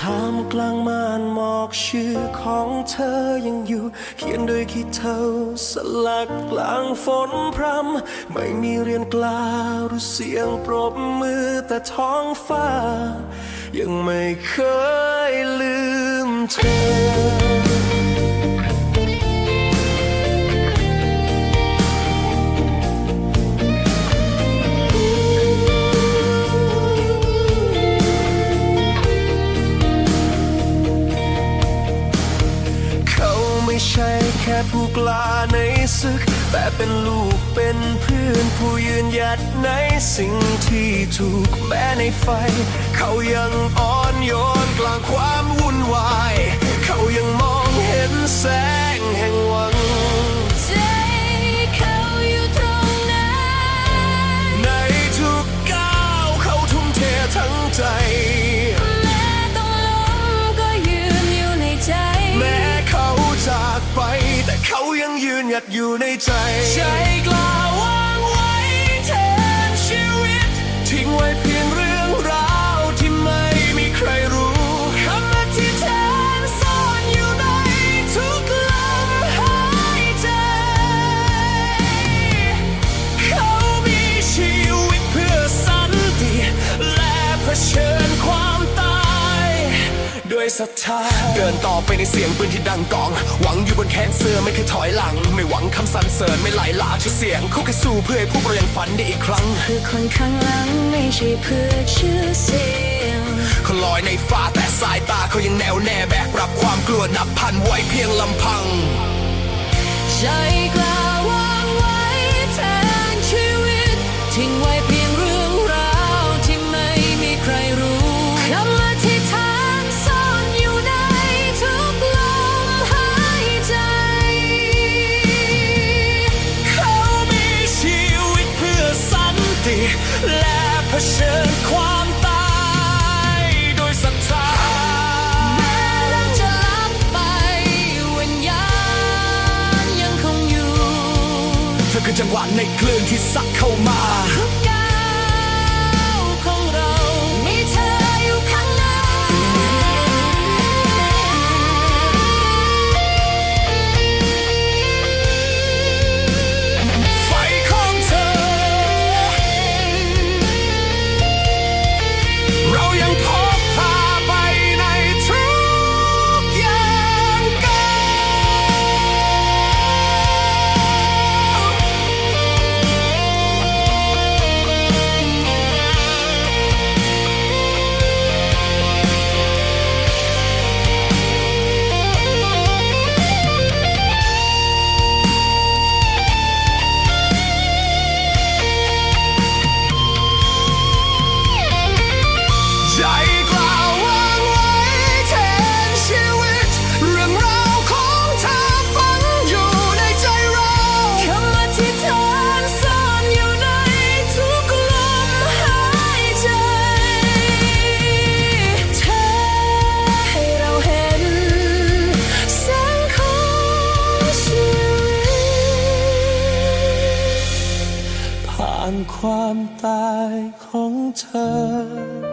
ท่ามกลางม่านหมอกชื่อของเธอยังอยู่ เขียนด้วยคิดเธอสลักกลางฝนพรำไม่มีเรียนกล่าวหรือเสียงปรบมือแต่ท้องฟ้า ยังไม่เคย ค่ผู้กล้าในศึก แต่เป็นลูกเป็นเพื่อนผู้ยืนหยัดในสิ่งที่ถูกแม้ในไฟ เขายังอ่อนโยนกลางความวุ่นวาย ยืนหยัดอยู่ในใจใจกล้า ศรัทธาเดินต่อไปในเสียงปืนที่ดังกอง หวังอยู่บนแขนเสื้อไม่เคยถอยหลัง ไม่หวังคำสรรเสริญไม่ไหลลาชื่อเสียงเขาแค่สู้เพื่อให้พวกเรายังฝันได้อีกครั้งคือคนข้างหลังไม่ใช่เพื่อชื่อเสียงเขาลอยในฟ้าแต่สายตาเขายังแน่วแน่แบกรับความกลัวนับพันไว้เพียงลำพังใจกล้า คือจังหวะในคลื่นที่ซักเข้ามา ความตายของเธอ